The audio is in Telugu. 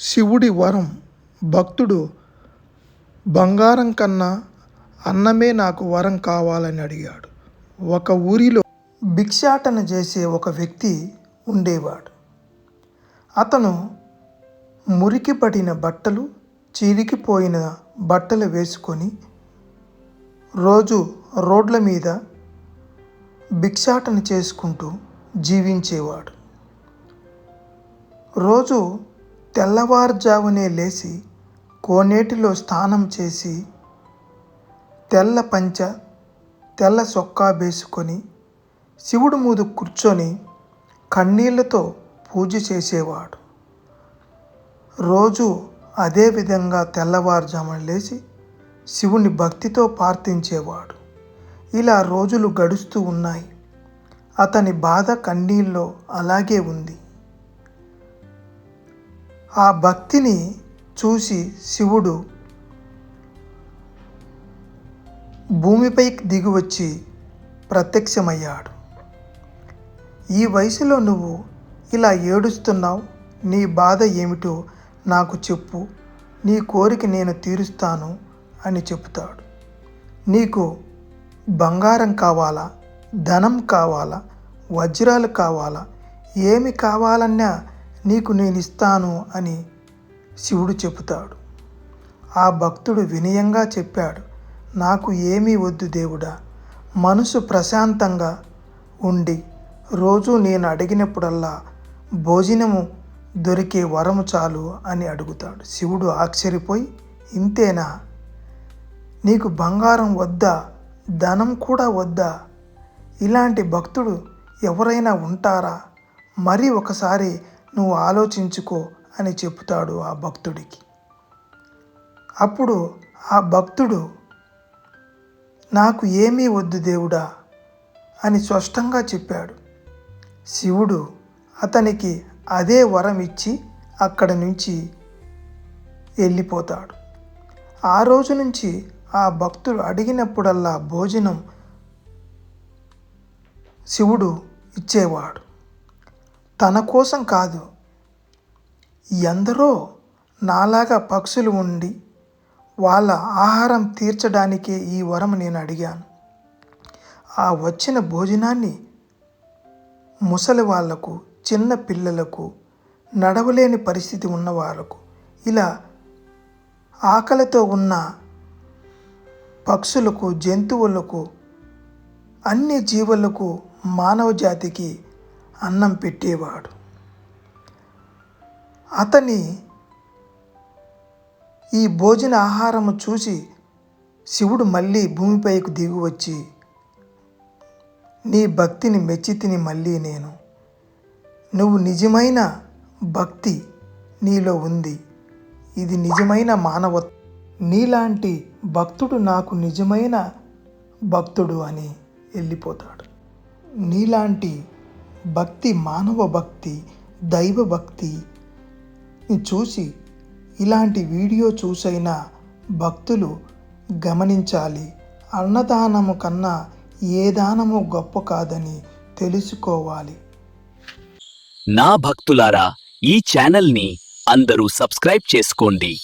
శివుడి వరం. భక్తుడు బంగారం కన్నా అన్నమే నాకు వరం కావాలని అడిగాడు. ఒక ఊరిలో భిక్షాటన చేసే ఒక వ్యక్తి ఉండేవాడు. అతను మురికి పడిన బట్టలు చిరిగిపోయిన బట్టలు వేసుకొని రోజు రోడ్ల మీద భిక్షాటన చేసుకుంటూ జీవించేవాడు. రోజు తెల్లవారుజామునే లేచి కోనేటిలో స్నానం చేసి తెల్ల పంచ తెల్ల సొక్కా వేసుకొని శివుడు ముందు కూర్చొని కన్నీళ్ళతో పూజ చేసేవాడు. రోజు అదే విధంగా తెల్లవారుజామున లేచి శివుని భక్తితో ప్రార్థించేవాడు. ఇలా రోజులు గడుస్తూ ఉన్నాయి. అతని బాధ కన్నీళ్ళలో అలాగే ఉంది. ఆ భక్తిని చూసి శివుడు భూమిపైకి దిగివచ్చి ప్రత్యక్షమయ్యాడు. ఈ వయసులో నువ్వు ఇలా ఏడుస్తున్నావు? నీ బాధ ఏమిటో నాకు చెప్పు. నీ కోరిక నేను తీరుస్తాను అని చెప్తాడు నీకు బంగారం కావాలా? ధనం కావాలా? వజ్రాలు కావాలా? ఏమి కావాలన్నా నీకు నేను ఇస్తాను అని శివుడు చెబుతాడు. ఆ భక్తుడు వినయంగా చెప్పాడు నాకు ఏమీ వద్దు దేవుడా మనసు ప్రశాంతంగా ఉండి రోజు నేను అడిగినప్పుడల్లా భోజనము దొరికే వరము చాలు అని అడుగుతాడు. శివుడు ఆశ్చర్యపోయి ఇంతేనా? నీకు బంగారం వద్దా ధనం కూడా వద్దా? ఇలాంటి భక్తుడు ఎవరైనా ఉంటారా? మరి ఒకసారి నువ్వు ఆలోచించుకో అని చెప్తాడు ఆ భక్తుడికి. అప్పుడు ఆ భక్తుడు నాకు ఏమీ వద్దు దేవుడా అని స్పష్టంగా చెప్పాడు. శివుడు అతనికి అదే వరం ఇచ్చి అక్కడి నుంచి వెళ్ళిపోతాడు. ఆ రోజు నుంచి ఆ భక్తుడు అడిగినప్పుడల్లా భోజనం శివుడు ఇచ్చేవాడు. తన కోసం కాదు. ఎందరో నాలాగా పక్షులు ఉండి వాళ్ళ ఆహారం తీర్చడానికే ఈ వరం నేను అడిగాను. ఆ వచ్చిన భోజనాన్ని ముసలి వాళ్ళకు చిన్న పిల్లలకు నడవలేని పరిస్థితి ఉన్న వాళ్ళకు ఇలా ఆకలితో ఉన్న పక్షులకు జంతువులకు అన్ని జీవులకు మానవ జాతికి అన్నం పెట్టేవాడు. అతని ఈ భోజన ఆహారము చూసి శివుడు మళ్ళీ భూమిపైకి దిగి వచ్చి నీ భక్తిని మెచ్చి తిని మళ్ళీ నేను. నువ్వు నిజమైన భక్తి నీలో ఉంది. ఇది నిజమైన మానవత్వం. నీలాంటి భక్తుడు నాకు నిజమైన భక్తుడు అని వెళ్ళిపోతాడు. నీలాంటి భక్తి మానవ భక్తి దైవ భక్తి. చూసి ఇలాంటి వీడియో చూసైనా భక్తులు గమనించాలి. అన్నదానము కన్నా ఏ దానము గొప్ప కాదని తెలుసుకోవాలి. నా భక్తులారా ఈ ఛానల్ని అందరూ సబ్స్క్రైబ్ చేసుకోండి.